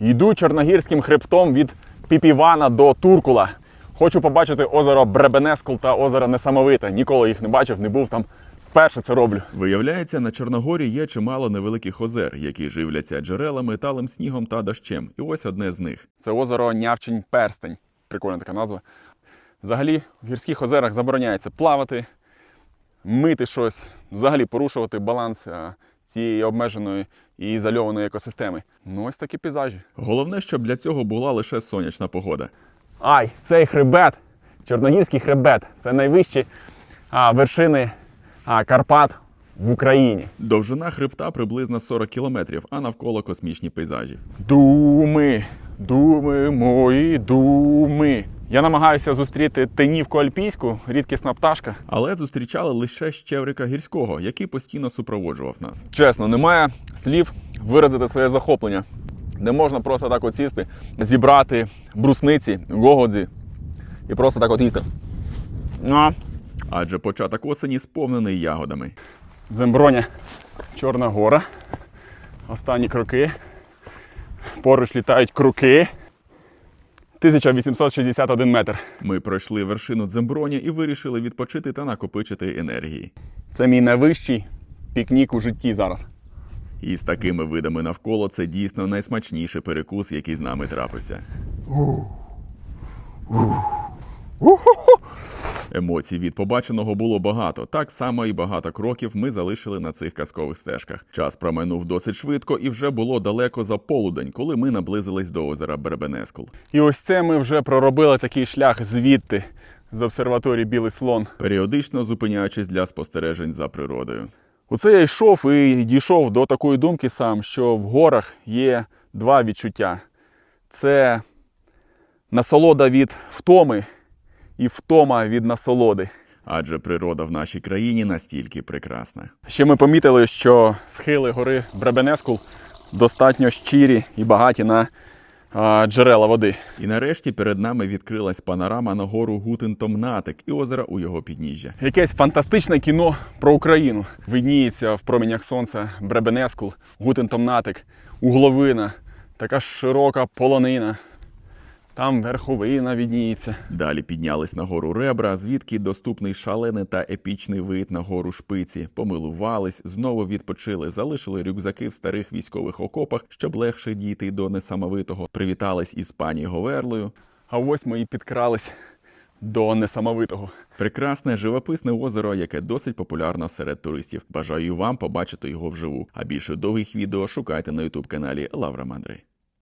Йду чорногірським хребтом від Піпівана до Туркула. Хочу побачити озеро Бребенескул та озеро Несамовите. Ніколи їх не бачив, не був там. Вперше це роблю. Виявляється, на Чорногорі є чимало невеликих озер, які живляться джерелами, талим снігом та дощем. І ось одне з них. Це озеро Нявчень Перстень. Прикольна така назва. Взагалі, в гірських озерах забороняється плавати, мити щось, взагалі порушувати баланс а, цієї обмеженої і ізольованої екосистеми. Ну, ось такі пейзажі. Головне, щоб для цього була лише сонячна погода. Ай, цей хребет, Чорногірський хребет це найвищі а, вершини а, Карпат в Україні. Довжина хребта приблизно 40 кілометрів, а навколо космічні пейзажі. Думи, думи, мої думи. Я намагаюся зустріти тенівку альпійську, рідкісна пташка. Але зустрічали лише щеврика гірського, який постійно супроводжував нас. Чесно, немає слів виразити своє захоплення. Не можна просто так от сісти, зібрати брусниці, гогодзі і просто так от їсти. Ну, Адже початок осені сповнений ягодами. Земброня, Чорна гора. Останні кроки. Поруч літають круки. 1861 метр. Ми пройшли вершину Дземброня і вирішили відпочити та накопичити енергії. Це мій найвищий пікнік у житті зараз. І з такими видами навколо це дійсно найсмачніший перекус, який з нами трапився. Емоцій від побаченого було багато. Так само і багато кроків ми залишили на цих казкових стежках. Час промайнув досить швидко, і вже було далеко за полудень, коли ми наблизились до озера Бербенескул. І ось це ми вже проробили такий шлях звідти з обсерваторії Білий слон. періодично зупиняючись для спостережень за природою. Оце я йшов і дійшов до такої думки сам, що в горах є два відчуття: це насолода від втоми і втома від насолоди. Адже природа в нашій країні настільки прекрасна. Ще ми помітили, що схили гори Бребенескул достатньо щирі і багаті на а, джерела води. І нарешті перед нами відкрилась панорама на гору Гутентомнатик і озера у його підніжжя. Якесь фантастичне кіно про Україну. Видніється в променях сонця Бребенескул, Гутентомнатик, Угловина, така широка полонина. Там верховина відніється. Далі піднялись на гору Ребра, звідки доступний шалений та епічний вид на гору Шпиці. Помилувались, знову відпочили, залишили рюкзаки в старих військових окопах, щоб легше дійти до несамовитого. Привітались із пані Говерлою. А ось ми і підкрались до несамовитого. Прекрасне живописне озеро, яке досить популярно серед туристів. Бажаю вам побачити його вживу. А більше довгих відео шукайте на ютуб каналі Лавра Мандрей.